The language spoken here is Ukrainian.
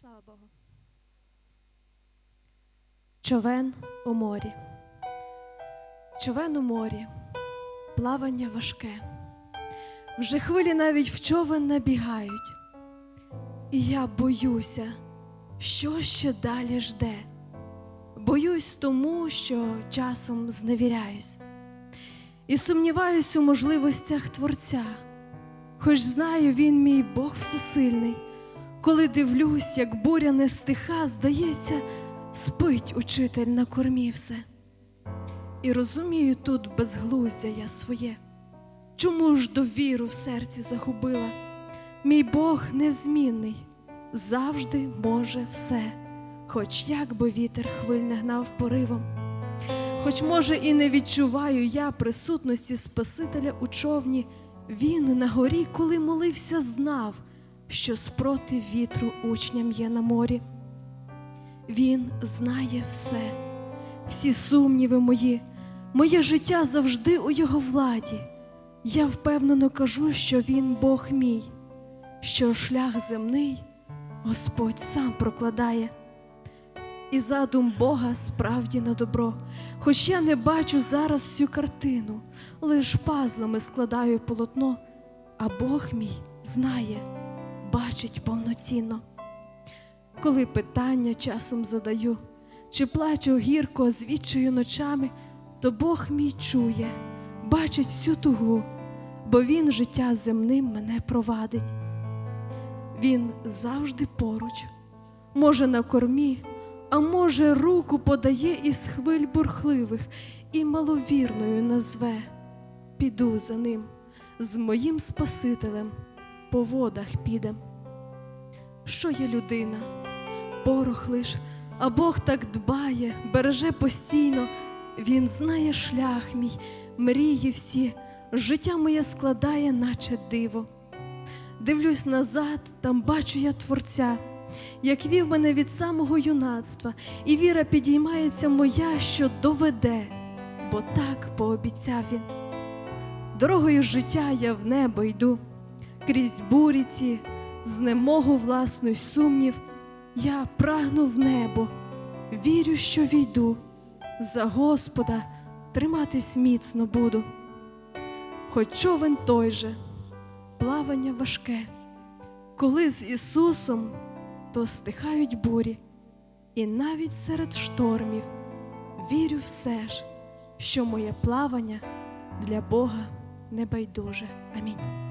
Слава Богу. Човен у морі. Човен у морі. Плавання важке. Вже хвилі навіть в човен набігають. І я боюся, що ще далі жде. Боюсь тому, що часом зневіряюсь. І сумніваюсь у можливостях Творця, хоч знаю, він мій Бог всесильний. Коли дивлюсь, як буря не стиха, здається, спить учитель на кормі все. І розумію тут безглуздя я своє. Чому ж довіру в серці загубила? Мій Бог незмінний, завжди може все, хоч як би вітер хвиль не гнав поривом. Хоч, може, і не відчуваю я присутності Спасителя у човні, він на горі, коли молився, знав, що спротив вітру учням є на морі. Він знає все, всі сумніви мої, моє життя завжди у його владі. Я впевнено кажу, що він Бог мій, що шлях земний Господь сам прокладає. І задум Бога справді на добро, хоч я не бачу зараз всю картину, лиш пазлами складаю полотно, а Бог мій знає, бачить повноцінно. Коли питання часом задаю, чи плачу гірко звідчою ночами, то Бог мій чує, бачить всю тугу, бо Він життя земним мене провадить. Він завжди поруч, може на кормі, а може, руку подає із хвиль бурхливих і маловірною назве. Піду за ним, з моїм Спасителем по водах підем. Що є людина? Порох лиш, а Бог так дбає, береже постійно. Він знає шлях мій, мрії всі, життя моє складає, наче диво. Дивлюсь назад, там бачу я Творця, як вів мене від самого юнацтва, і віра підіймається моя, що доведе, бо так пообіцяв він. Дорогою життя я в небо йду, крізь бурі ці, знемогу власну сумнів, я прагну в небо, вірю, що війду, за Господа триматись міцно буду. Хоч човен той же, плавання важке, коли з Ісусом, то стихають бурі, і навіть серед штормів вірю все ж, що моє плавання для Бога не байдуже. Амінь.